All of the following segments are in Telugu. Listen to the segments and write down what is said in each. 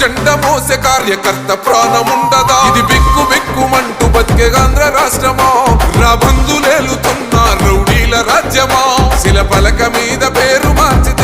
జెండ మోసే కార్యకర్త ప్రాణముండదా? ఇది బిక్కు బిక్కుమంటూ బతికే ఆంధ్ర రాష్ట్రమా? రాబందులేలుతున్న రౌడీల రాజ్యమా? శిల పలక మీద పేరు మార్చితే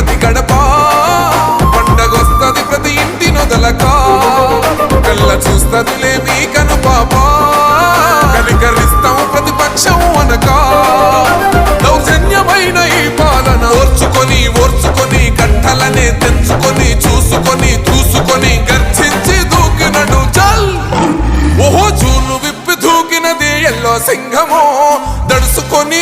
చూసుకొని గర్జించి దూకినడు చల్. ఓహో చూలు విప్పి దూకినది ఎల్లో సింహమో. దడుసుకొని